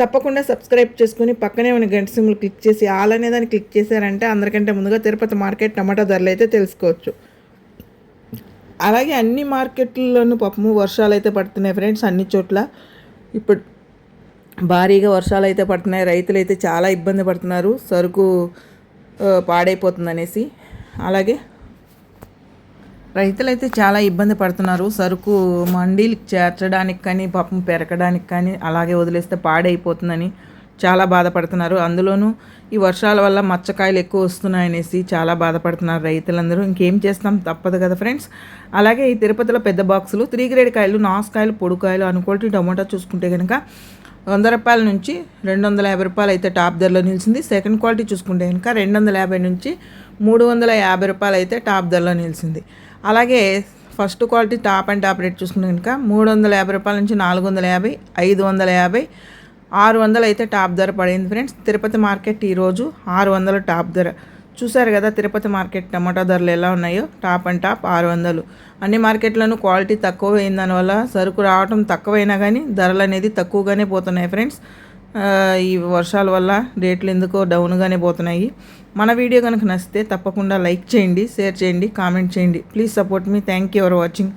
తప్పకుండా సబ్స్క్రైబ్ చేసుకుని పక్కనే ఉన్న గంట సింబల్ క్లిక్ చేసి ఆల్ అనే దాన్ని క్లిక్ చేశారంటే అందరికంటే ముందుగా తిరుపతి మార్కెట్ టమాటా ధరలు అయితే తెలుసుకోవచ్చు. అలాగే అన్ని మార్కెట్లలోనూ పాపము వర్షాలు అయితే పడుతున్నాయి ఫ్రెండ్స్ అన్ని చోట్ల. ఇప్పుడు భారీగా వర్షాలు అయితే పడుతున్నాయి రైతులు అయితే చాలా ఇబ్బంది పడుతున్నారు సరుకు పాడైపోతుందనేసి. అలాగే రైతులైతే చాలా ఇబ్బంది పడుతున్నారు. సరుకు మండీలు చేర్చడానికి కానీ పాపం పెరగడానికి కానీ అలాగే వదిలేస్తే పాడైపోతుందని చాలా బాధపడుతున్నారు. అందులోనూ ఈ వర్షాల వల్ల మచ్చకాయలు ఎక్కువ వస్తున్నాయనేసి చాలా బాధపడుతున్నారు రైతులందరూ. ఇంకేం చేస్తాం? తప్పదు కదా ఫ్రెండ్స్. అలాగే ఈ తిరుపతిలో పెద్ద బాక్సులు త్రీ గ్రేడ్ కాయలు నాసుకాయలు పొడుకాయలు అనుకోటి టమోటా చూసుకుంటే కనుక వంద రూపాయల నుంచి రెండు వందల యాభై రూపాయలు అయితే టాప్ ధరలో నిలిచింది. సెకండ్ క్వాలిటీ చూసుకుంటే కనుక రెండు వందల యాభై నుంచి మూడు వందల యాభై రూపాయలు అయితే టాప్ ధరలో నిలిచింది. అలాగే first quality top and top rate చూసుకున్నాం కనుక మూడు వందల యాభై రూపాయల నుంచి నాలుగు వందల యాభై ఐదు వందల యాభై ఆరు వందలు అయితే టాప్ ధర పడింది ఫ్రెండ్స్. తిరుపతి మార్కెట్ ఈరోజు ఆరు వందల టాప్ ధర. చూసారు కదా తిరుపతి మార్కెట్ టమాటా ధరలు ఎలా ఉన్నాయో? టాప్ అండ్ టాప్ ఆరు వందలు. అన్ని మార్కెట్లను క్వాలిటీ తక్కువ అయిన దానివల్ల సరుకు రావటం తక్కువైనా కానీ ధరలు అనేది తక్కువగానే పోతున్నాయి ఫ్రెండ్స్. ఈ వర్షాల వల్ల రేట్లు ఎందుకో డౌన్గానే పోతున్నాయి. మన వీడియో కనుక నచ్చితే తప్పకుండా లైక్ చేయండి షేర్ చేయండి కామెంట్ చేయండి. ప్లీజ్ సపోర్ట్ మీ థ్యాంక్ యూ ఫర్ వాచింగ్